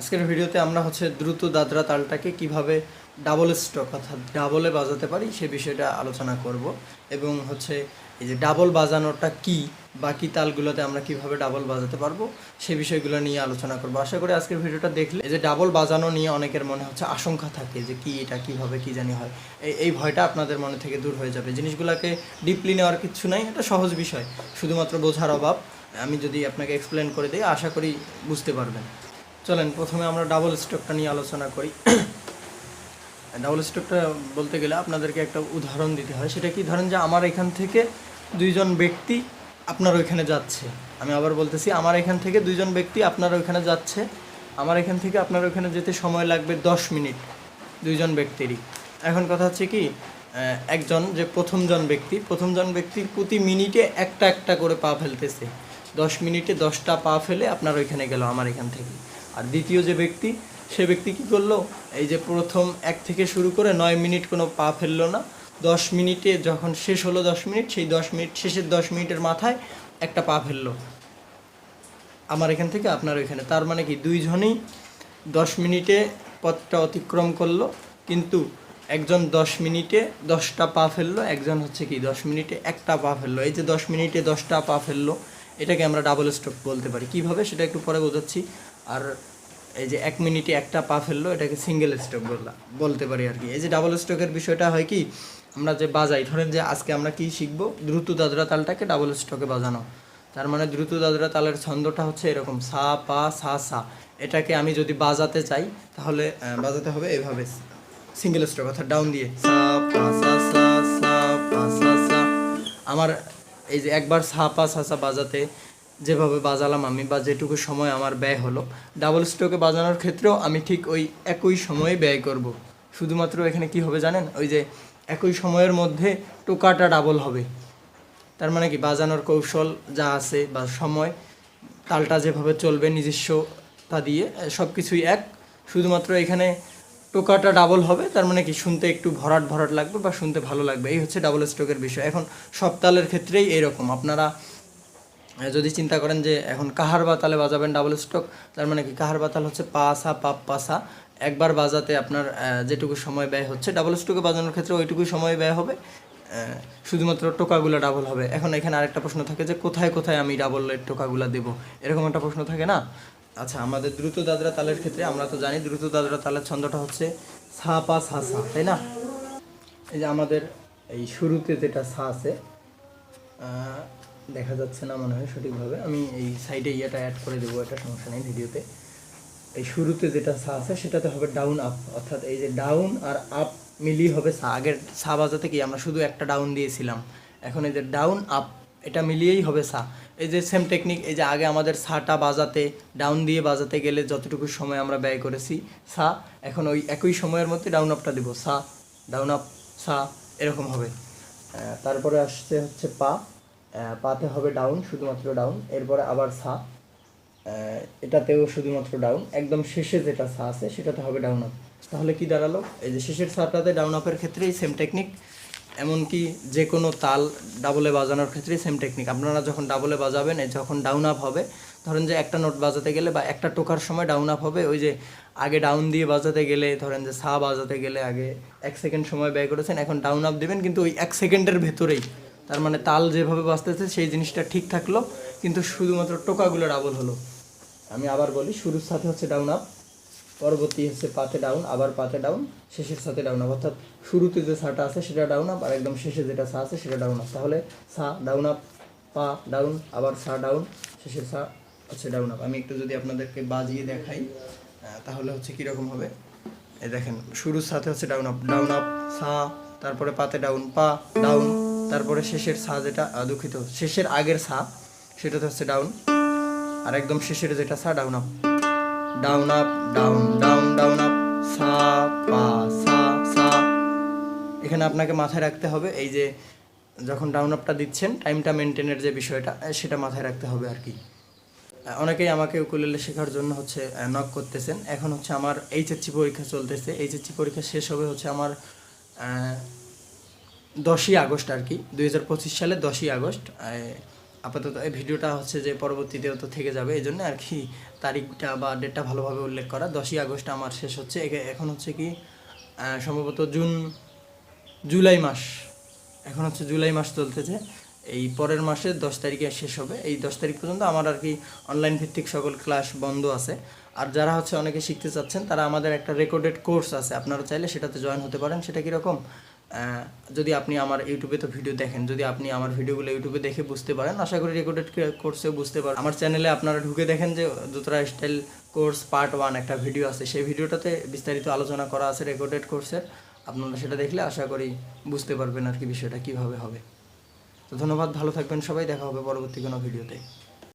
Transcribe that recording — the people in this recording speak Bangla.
আজকের ভিডিওতে আমরা হচ্ছে দ্রুত দাদরা তালটাকে কীভাবে ডাবল স্ট্রোক অর্থাৎ ডাবলে বাজাতে পারি সে বিষয়টা আলোচনা করব। এবং হচ্ছে এই যে ডাবল বাজানোটা কি, বাকি তালগুলোতে আমরা কীভাবে ডাবল বাজাতে পারব সে বিষয়গুলো নিয়ে আলোচনা করব। আশা করি আজকের ভিডিওটা দেখলে এই যে ডাবল বাজানো নিয়ে অনেকের মনে হচ্ছে আশঙ্কা থাকে যে কি এটা, কীভাবে, কি জানি হয়। এই এই ভয়টা আপনাদের মনে থেকে দূর হয়ে যাবে। জিনিসগুলোকে ডিপলি নেওয়ার কিছু নাই, এটা সহজ বিষয়, শুধুমাত্র বোঝার অভাব। আমি যদি আপনাকে এক্সপ্লেন করে দিই, আশা করি বুঝতে পারবেন। চলেন, প্রথমে আমরা ডাবল স্ট্রোকটা নিয়ে আলোচনা করি। ডাবল স্ট্রোকটা বলতে গেলে আপনাদেরকে একটা উদাহরণ দিতে হয়। সেটা কি? ধরেন যে আমার এখান থেকে দুইজন ব্যক্তি আপনার ওইখানে যাচ্ছে। আমি আবার বলতেছি, আমার এখান থেকে দুইজন ব্যক্তি আপনার ওইখানে যাচ্ছে। আমার এখান থেকে আপনার ওইখানে যেতে সময় লাগবে দশ মিনিট দুইজন ব্যক্তিরই। এখন কথা হচ্ছে কি একজন যে প্রথমজন ব্যক্তি, প্রথমজন ব্যক্তির প্রতি মিনিটে একটা একটা করে পা ফেলতেছে। দশ মিনিটে দশটা পা ফেলে আপনার ওইখানে গেল আমার এখান থেকে। আর দ্বিতীয় যে ব্যক্তি, সে ব্যক্তি কি করল? এই যে প্রথম এক থেকে শুরু করে নয় মিনিট কোনো পা ফেলল না। দশ মিনিটে যখন শেষ হলো দশ মিনিট, সেই দশ মিনিট, শেষের দশ মিনিটের মাথায় একটা পা ফেলল। আমার এখান থেকে, আপনার ওইখানে। তার মানে কি, দুইজনেই দশ মিনিটে পথটা অতিক্রম করল, কিন্তু একজন দশ মিনিটে দশটা পা ফেলল, একজন হচ্ছে কি, দশ মিনিটে একটা পা ফেলল। এই যে দশ মিনিটে দশটা পা ফেলল, এটাকে আমরা ডাবল স্ট্রোক বলতে পারি। কীভাবে? সেটা একটু পরে বোঝাচ্ছি। আর এই যে এক মিনিটে একটা পা ফেলল, এটাকে সিঙ্গেল স্ট্রোক বললাম বলতে পারি আর কি। এই যে ডাবল স্ট্রোকের বিষয়টা হয় কি, আমরা যে বাজাই ধরেন যে আজকে আমরা কি শিখব? দ্রুত দাদরা তালটাকে ডাবল স্ট্রোকে বাজানো। তার মানে দ্রুত দাদরা তালের ছন্দটা হচ্ছে এরকম, সা, পা, সা সা। এটাকে আমি যদি বাজাতে চাই, তাহলে বাজাতে হবে এভাবে সিঙ্গেল স্ট্রোক অর্থাৎ ডাউন দিয়ে। সা সা। আমার এই যে একবার সা, পা, সা সা বাজাতে যেভাবে বাজালাম আমি বা যেটুকু সময় আমার ব্যয় হলো ডাবল স্ট্রোকে বাজানোর ক্ষেত্রেও আমি ঠিক ওই একই সময়ে ব্যয় করব। শুধুমাত্র এখানে কি হবে জানেন? ওই যে একই সময়ের মধ্যে টোকাটা ডাবল হবে। তার মানে কি? বাজানোর কৌশল যা আছে বা সময়, তালটা যেভাবে চলবে নিজস্ব তা দিয়ে সব কিছুই এক। শুধুমাত্র এখানে টোকাটা ডাবল হবে, তার মানে কি? শুনতে একটু ভরাট ভরাট লাগবে বা শুনতে ভালো লাগবে। এই হচ্ছে ডাবল স্ট্রোকের বিষয়। এখন সব তালের ক্ষেত্রেই এরকম। আপনারা যদি চিন্তা করেন যে এখন কাহার বাতালে বাজাবেন ডাবল স্ট্রোক তার মানে কি? কাহার বাতাল হচ্ছে পাসা, পাপ পাসা। একবার বাজাতে আপনার যেটুকু সময় ব্যয় হচ্ছে ডাবল স্ট্রোকে বাজানোর ক্ষেত্রে ওইটুকুই সময় ব্যয় হবে। শুধুমাত্র টোকাগুলো ডাবল হবে। এখন এখানে আরেকটা প্রশ্ন থাকে যে, কোথায় কোথায় আমি ডাবলের টোকাগুলো দেব? এরকম একটা প্রশ্ন থাকে না? আচ্ছা আমাদের দ্রুত দাদরা তালের ক্ষেত্রে আমরা তো জানি, দ্রুত দাদরা তালের ছন্দটা হচ্ছে সা পা সা সা, তাই না? এই যে আমাদের এই শুরুতে যেটা সা আছে দেখা যাচ্ছে না মনে হয় সঠিকভাবে। আমি এই সাইডে ইয়েটা অ্যাড করে দেবো, এটা সমস্যা নেই ভিডিওতে এই শুরুতে যেটা সা আছে, সেটাতে হবে ডাউন আপ অর্থাৎ এই যে ডাউন আর আপ মিলিয়ে হবে সা আগের সা বাজাতে কি আমরা শুধু একটা ডাউন দিয়েছিলাম। এখন এই যে ডাউন আপ এটা মিলিয়েই হবে সা এই যে সেম টেকনিক এই যে আগে আমাদের সাটা বাজাতে ডাউন দিয়ে বাজাতে গেলে যতটুকু সময় আমরা ব্যয় করেছি সা এখন ওই একই সময়ের মধ্যে ডাউন আপটা দেবো। সা ডাউন আপ সা এরকম হবে। তারপরে আসছে হচ্ছে পা। পাতে হবে ডাউন শুধুমাত্র ডাউন এরপরে আবার সা। এটাতেও শুধুমাত্র ডাউন একদম শেষে যেটা সা আছে সেটাতে হবে ডাউন আপ তাহলে কি দাঁড়াল? এই যে শেষের সাটাতে ডাউন আপের ক্ষেত্রেই সেম টেকনিক এমনকি যে কোনো তাল ডাবলে বাজানোর ক্ষেত্রে সেম টেকনিক আপনারা যখন ডাবলে বাজাবেন যখন ডাউন আপ হবে, ধরেন যে একটা নোট বাজাতে গেলে বা একটা টোকার সময় ডাউন আপ হবে, ওই যে আগে ডাউন দিয়ে বাজাতে গেলে, ধরেন যে সা বাজাতে গেলে আগে এক সেকেন্ড সময় ব্যয় করেছেন, এখন ডাউন আপ দেবেন, কিন্তু ওই এক সেকেন্ডের ভেতরেই তার মানে তাল যেভাবে বাজতেছে, সেই জিনিসটা ঠিক থাকল, কিন্তু শুধুমাত্র টোকাগুলোর ডাবল হলো। আমি আবার বলি, শুরুর সাথে হচ্ছে ডাউন আপ পরবর্তী হচ্ছে পাতে ডাউন আবার পাতে ডাউন শেষের সাথে ডাউন আপ অর্থাৎ শুরুতে যে সাটা আছে সেটা ডাউন আপ আর একদম শেষে যেটা সা আছে সেটা ডাউন আপ তাহলে সা ডাউন আপ পা ডাউন আবার সা ডাউন শেষের সা হচ্ছে ডাউন আপ আমি একটু যদি আপনাদেরকে বাজিয়ে দেখাই তাহলে হচ্ছে কীরকম হবে? এই দেখেন, শুরুর সাথে হচ্ছে ডাউন আপ ডাউন আপ সা, তারপরে পাতে ডাউন পা ডাউন তারপরে শেষের সা যেটা দুঃখিত, শেষের আগের সা, সেটাতে হচ্ছে ডাউন আর একদম শেষের যেটা সা down up down up down down down up সা, পা, সা সা। এখানে আপনাকে মাথায় রাখতে হবে, এই যে যখন ডাউন আপটা দিচ্ছেন টাইমটা মেনটেনের যে বিষয়টা সেটা মাথায় রাখতে হবে আর কি। অনেকেই আমাকে উকুলেলে শেখার জন্য হচ্ছে নক করতেছেন। এখন হচ্ছে আমার এইচএসসি পরীক্ষা চলতেছে। এইচএসসি পরীক্ষা শেষ হবে হচ্ছে আমার দশই আগস্ট আর কি, দুই হাজার পঁচিশ সালে দশই আগস্ট। আপাতত এই ভিডিওটা হচ্ছে যে পরবর্তীতেও তো থেকে যাবে, এই জন্য আর কি তারিখটা বা ডেটটা ভালোভাবে উল্লেখ করা। দশই আগস্ট আমার শেষ হচ্ছে এখন হচ্ছে কি সম্ভবত জুন, জুলাই মাস, এখন হচ্ছে জুলাই মাস চলতেছে। এই পরের মাসে দশ তারিখে শেষ হবে। এই দশ তারিখ পর্যন্ত আমার আর কি অনলাইন ভিত্তিক সকল ক্লাস বন্ধ আছে। আর যারা হচ্ছে অনেকে শিখতে চাচ্ছেন, তারা আমাদের একটা রেকর্ডেড কোর্স আছে, আপনারা চাইলে সেটাতে জয়েন হতে পারেন। সেটা কীরকম? যদি আপনি আমার ইউটিউবে তো ভিডিও দেখেন, যদি আপনি আমার ভিডিওগুলো ইউটিউবে দেখে বুঝতে পারেন, আশা করি রেকর্ডেড কোর্সেও বুঝতে পারেন আমার চ্যানেলে আপনারা ঢুকে দেখেন যে Dotara style course part one একটা ভিডিও আছে। সেই ভিডিওটাতে বিস্তারিত আলোচনা করা আছে রেকর্ডেড কোর্সের আপনারা সেটা দেখলে আশা করি বুঝতে পারবেন আর কি বিষয়টা কীভাবে হবে। তো ধন্যবাদ, ভালো থাকবেন সবাই, দেখা হবে পরবর্তী কোনো ভিডিওতে